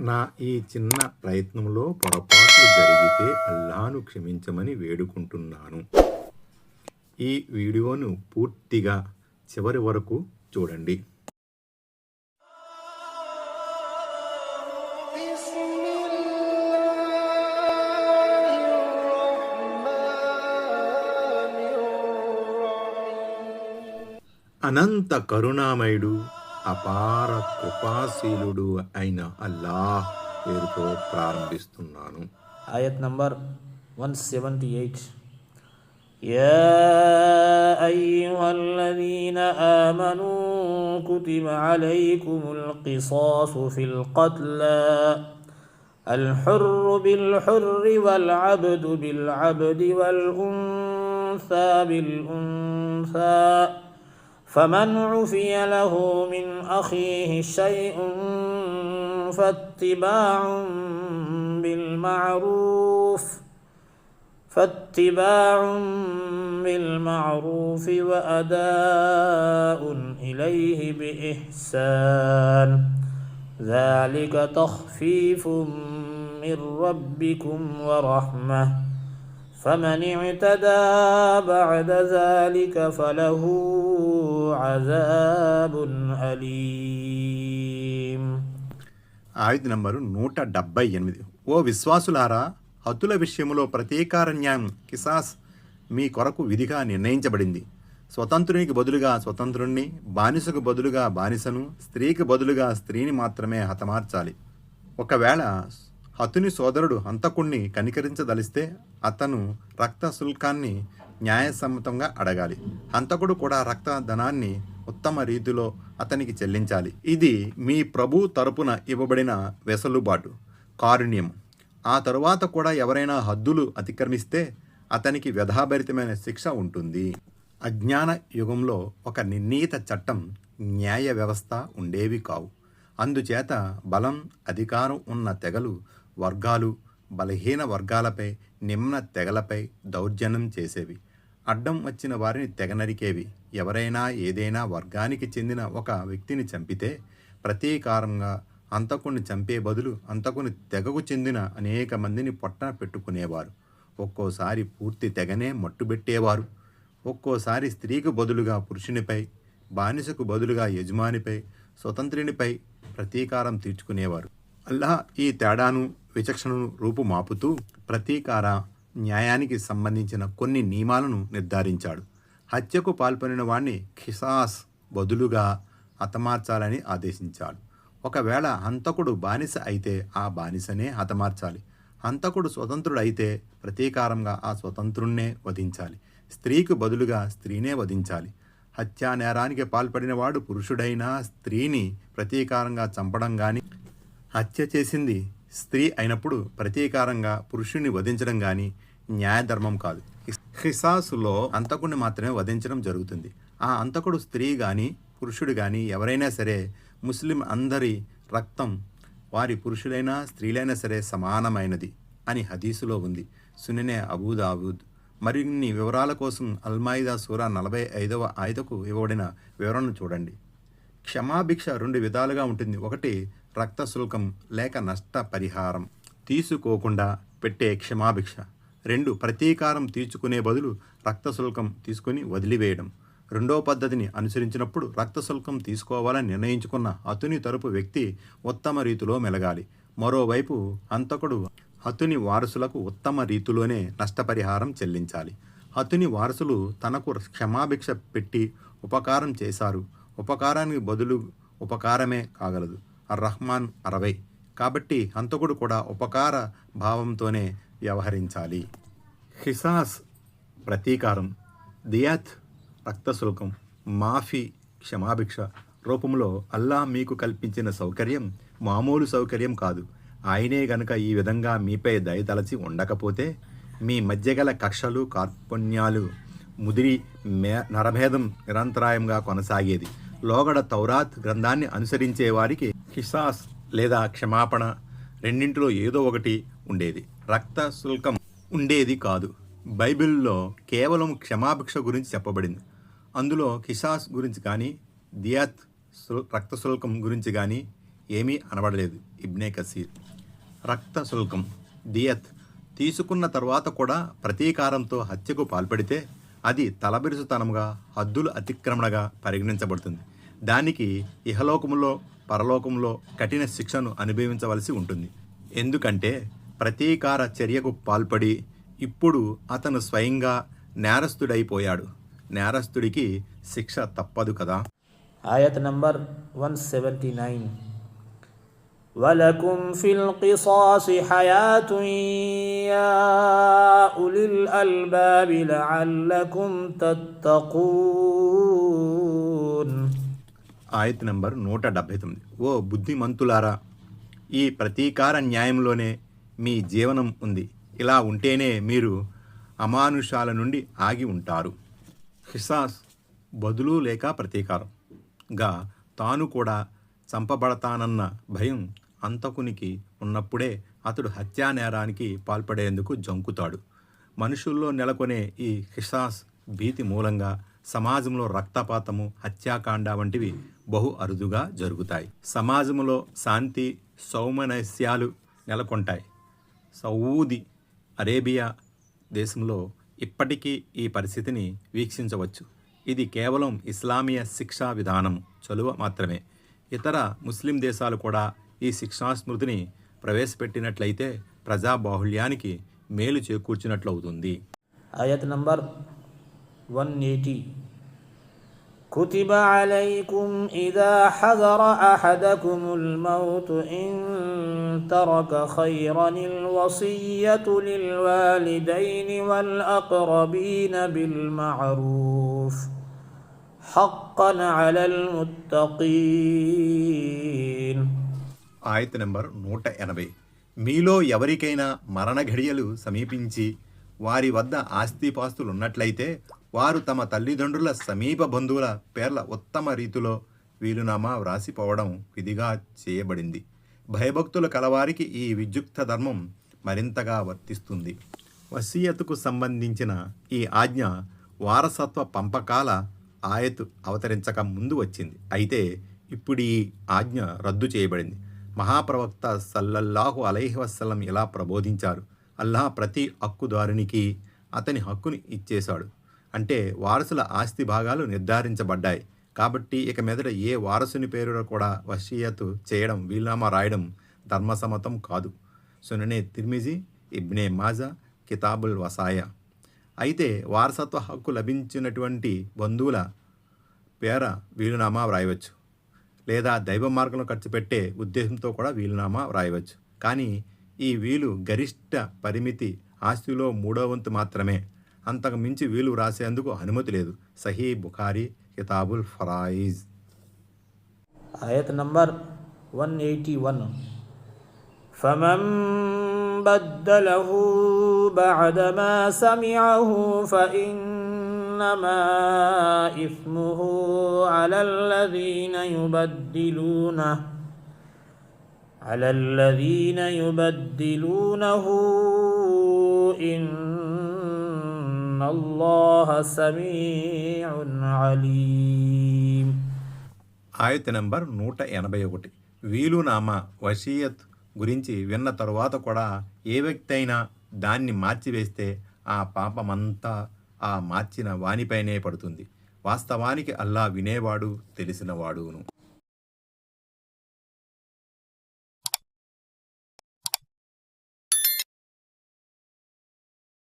నా ఈ చిన్న ప్రయత్నంలో పొరపాట్లు జరిగితే అల్లాను క్షమించమని వేడుకుంటున్నాను. ఈ వీడియోను పూర్తిగా చివరి వరకు చూడండి. అనంత కరుణామయుడు అపార కృపాశీలుడు అయిన అల్లాహ్ పేరుతో ప్రారంభిస్తున్నాను آية نمبر 178 يا أيها الذين آمنوا كتب عليكم القصاص في القتلى الحر بالحر والعبد بالعبد والأنثى بالأنثى فمن عفي له من أخيه شيء فاتباع بالمعروف فاتباع بالمعروف وأداء إليه بإحسان. ذلك تخفيف من ربكم ورحمة. فمن اعتدى بعد ذلك فله عذاب أليم ఆయుధ నంబరు నూట డెబ్బై ఎనిమిది ఓ విశ్వాసులారా హతుల విషయంలో ప్రతీకార న్యాయం కిసాస్ మీ కొరకు విధిగా నిర్ణయించబడింది స్వతంత్రునికి బదులుగా స్వతంత్రుణ్ణి బానిసకు బదులుగా బానిసను స్త్రీకి బదులుగా స్త్రీని మాత్రమే హతమార్చాలి ఒకవేళ హతుని సోదరుడు హంతకుణ్ణి కనికరించదలిస్తే అతను రక్త శుల్కాన్ని న్యాయసమ్మతంగా అడగాలి. హంతకుడు కూడా రక్త ధనాన్ని ఉత్తమ రీతిలో అతనికి చెల్లించాలి. ఇది మీ ప్రభు తరపున ఇవ్వబడిన వెసలుబాటు కారుణ్యం ఆ తరువాత కూడా ఎవరైనా హద్దులు అతిక్రమిస్తే అతనికి వ్యధాభరితమైన శిక్ష ఉంటుంది. అజ్ఞాన యుగంలో ఒక నిర్ణీత చట్టం న్యాయ వ్యవస్థ ఉండేవి కావు. అందుచేత బలం అధికారం ఉన్న తెగలు వర్గాలు బలహీన వర్గాలపై నిమ్న తెగలపై దౌర్జన్యం చేసేవి. అడ్డం వచ్చిన వారిని తెగ నరికేవి ఎవరైనా ఏదైనా వర్గానికి చెందిన ఒక వ్యక్తిని చంపితే ప్రతీకారంగా అంతకుని చంపే బదులు అంతకుని తెగకు చెందిన అనేక మందిని పొట్టన పెట్టుకునేవారు. ఒక్కోసారి పూర్తి తెగనే మట్టుబెట్టేవారు ఒక్కోసారి స్త్రీకి బదులుగా పురుషునిపై బానిసకు బదులుగా యజమానిపై స్వతంత్రునిపై ప్రతీకారం తీర్చుకునేవారు. అల్లా ఈ తేడాను విచక్షణను రూపుమాపుతూ ప్రతీకార న్యాయానికి సంబంధించిన కొన్ని నియమాలను నిర్ధారించాడు. హత్యకు పాల్పడిన వాణ్ణి ఖిసాస్ బదులుగా హతమార్చాలని ఆదేశించాడు. ఒకవేళ హంతకుడు బానిస అయితే ఆ బానిసనే హతమార్చాలి. హంతకుడు స్వతంత్రుడైతే ప్రతీకారంగా ఆ స్వతంత్రుణ్ణే వధించాలి. స్త్రీకి బదులుగా స్త్రీనే వధించాలి. హత్యా నేరానికి పాల్పడినవాడు పురుషుడైనా స్త్రీని ప్రతీకారంగా చంపడం కానీ హత్య చేసింది స్త్రీ అయినప్పుడు ప్రతీకారంగా పురుషుణ్ణి వధించడం కానీ న్యాయధర్మం కాదు. హిసాసులో అంతకుడిని మాత్రమే వధించడం జరుగుతుంది. ఆ అంతకుడు స్త్రీ కానీ పురుషుడు కానీ ఎవరైనా సరే ముస్లిం అందరి రక్తం వారి పురుషులైనా స్త్రీలైనా సరే సమానమైనది అని హదీసులో ఉంది. సునినే అబూదాబూద్ మరిన్ని వివరాల కోసం అల్మాయిదా సూరా నలభై ఐదవ ఆయతకు ఇవ్వబడిన వివరణను చూడండి. క్షమాభిక్ష రెండు విధాలుగా ఉంటుంది. ఒకటి రక్త శుల్కం లేక నష్ట పరిహారం తీసుకోకుండా పెట్టే క్షమాభిక్ష. రెండు ప్రతీకారం తీర్చుకునే బదులు రక్త శుల్కం తీసుకుని వదిలివేయడం. రెండో పద్ధతిని అనుసరించినప్పుడు రక్త శుల్కం తీసుకోవాలని నిర్ణయించుకున్న అతుని తరపు వ్యక్తి ఉత్తమ రీతిలో మెలగాలి. మరోవైపు హంతకుడు హతుని వారసులకు ఉత్తమ రీతిలోనే నష్టపరిహారం చెల్లించాలి. హతుని వారసులు తనకు క్షమాభిక్ష పెట్టి ఉపకారం చేశారు. ఉపకారానికి బదులు ఉపకారమే కాగలదు. అర్ రహ్మాన్ అరవై. కాబట్టి హంతకుడు కూడా ఉపకార భావంతోనే వ్యవహరించాలి. హిసాస్ ప్రతీకారం దియాత్ రక్తశుల్కం మాఫీ క్షమాభిక్ష రూపంలో అల్లా మీకు కల్పించిన సౌకర్యం మామూలు సౌకర్యం కాదు. ఆయనే గనుక ఈ విధంగా మీపై దయతలచి ఉండకపోతే మీ మధ్య గల కక్షలు కార్పుణ్యాలు ముదిరి మే నరభేదం నిరంతరాయంగా కొనసాగేది. లోగడ తౌరాత్ గ్రంథాన్ని అనుసరించే వారికి కిసాస్ లేదా క్షమాపణ రెండింటిలో ఏదో ఒకటి ఉండేది. రక్త శుల్కం ఉండేది కాదు. బైబిల్లో కేవలం క్షమాభిక్ష గురించి చెప్పబడింది. అందులో కిసాస్ గురించి కానీ దియాత్ రక్త శుల్కం గురించి కానీ ఏమీ అనబడలేదు. ఇబ్నే కసీర్. రక్త శుల్కం దియత్ తీసుకున్న తర్వాత కూడా ప్రతీకారంతో హత్యకు పాల్పడితే అది తలబిరుసుతనంగా హద్దులు అతిక్రమణగా పరిగణించబడుతుంది. దానికి ఇహలోకములో పరలోకంలో కఠిన శిక్షను అనుభవించవలసి ఉంటుంది. ఎందుకంటే ప్రతీకార చర్యకు పాల్పడి ఇప్పుడు అతను స్వయంగా నేరస్తుడైపోయాడు. నేరస్తుడికి శిక్ష తప్పదు కదా? ఆయత్ నంబర్ వన్ సెవెంటీ నైన్. ولكم في القصاص حياة يا أولي الألباب لعلكم تتقون ఆయత్ నెంబర్ నూట డెబ్భై తొమ్మిది. ఓ బుద్ధిమంతులారా ఈ ప్రతీకార న్యాయంలోనే మీ జీవనం ఉంది. ఇలా ఉంటేనే మీరు అమానుషాల నుండి ఆగి ఉంటారు. హిసాస్ బదులు లేక ప్రతీకారం. గా తాను కూడా చంపబడతానన్న భయం అంతకునికి ఉన్నప్పుడే అతడు హత్యా నేరానికి పాల్పడేందుకు జంకుతాడు. మనుషుల్లో నెలకొనే ఈ హిసాస్ భీతి మూలంగా సమాజంలో రక్తపాతము హత్యాకాండ వంటివి బహు అరుదుగా జరుగుతాయి. సమాజంలో శాంతి సౌమనస్యాలు నెలకొంటాయి. సౌదీ అరేబియా దేశంలో ఇప్పటికీ ఈ పరిస్థితిని వీక్షించవచ్చు. ఇది కేవలం ఇస్లామీయ శిక్షా విధానం చలువ మాత్రమే. ఇతర ముస్లిం దేశాలు కూడా ఈ శిక్షా స్మృతిని ప్రవేశపెట్టినట్లయితే ప్రజాబాహుళ్యానికి మేలు చేకూర్చినట్లవుతుంది. Ayat number 180 كتب عليكم إذا حضر أحدكم الموت إن ترك خيرا الوصية للوالدين والأقربين بالمعروف حقا على المتقين ఆయత నెంబర్ నూట ఎనభై మీలో ఎవరికైనా మరణ ఘడియలు సమీపించి వారి వద్ద ఆస్తిపాస్తులు ఉన్నట్లయితే వారు తమ తల్లిదండ్రుల సమీప బంధువుల పేర్ల ఉత్తమ రీతిలో వీలునామా వ్రాసిపోవడం విధిగా చేయబడింది. భయభక్తుల కలవారికి ఈ విద్యుక్త ధర్మం మరింతగా వర్తిస్తుంది. వసీయత్కు సంబంధించిన ఈ ఆజ్ఞ వారసత్వ పంపకాల ఆయతు అవతరించక ముందు వచ్చింది. అయితే ఇప్పుడు ఈ ఆజ్ఞ రద్దు చేయబడింది. మహాప్రవక్త సల్లల్లాహు అలైహి వసలం ఇలా ప్రబోధించారు. అల్లాహ్ ప్రతి హక్కుదారునికి అతని హక్కుని ఇచ్చేశాడు. అంటే వారసుల ఆస్తి భాగాలు నిర్ధారించబడ్డాయి. కాబట్టి ఇక మీదట ఏ వారసుని పేరులో కూడా వషీయతు చేయడం వీలునామా రాయడం ధర్మసమ్మతం కాదు. సుననే తిర్మిజి ఇబ్నే మాజా కితాబుల్ వసాయ. అయితే వారసత్వ హక్కు లభించినటువంటి బంధువుల పేర వీలునామా వ్రాయవచ్చు. లేదా దైవ మార్గంలో ఖర్చు పెట్టే ఉద్దేశంతో కూడా వీలునామా వ్రాయవచ్చు. కానీ ఈ వీలు గరిష్ట పరిమితి ఆస్తిలో మూడో వంతు మాత్రమే. అంతకు మించి వీలు వ్రాసేందుకు అనుమతి లేదు సహీ బుఖారీ కితాబుల్ ఫరాయిజ్ Ayat number 181 فمن بدله بعدما سمعه فإنما إثمه على الذين يبدلونه على الذين يبدلونه إن الله سميع عليم ఆయత నెంబర్ నూట ఎనభై ఒకటి వీలునామా వషీయత్ గురించి విన్న తరువాత కూడా ఏ వ్యక్తి అయినా దాన్ని మార్చివేస్తే ఆ పాపమంతా ఆ మార్చిన వానిపైనే పడుతుంది వాస్తవానికి అల్లా వినేవాడు తెలిసినవాడును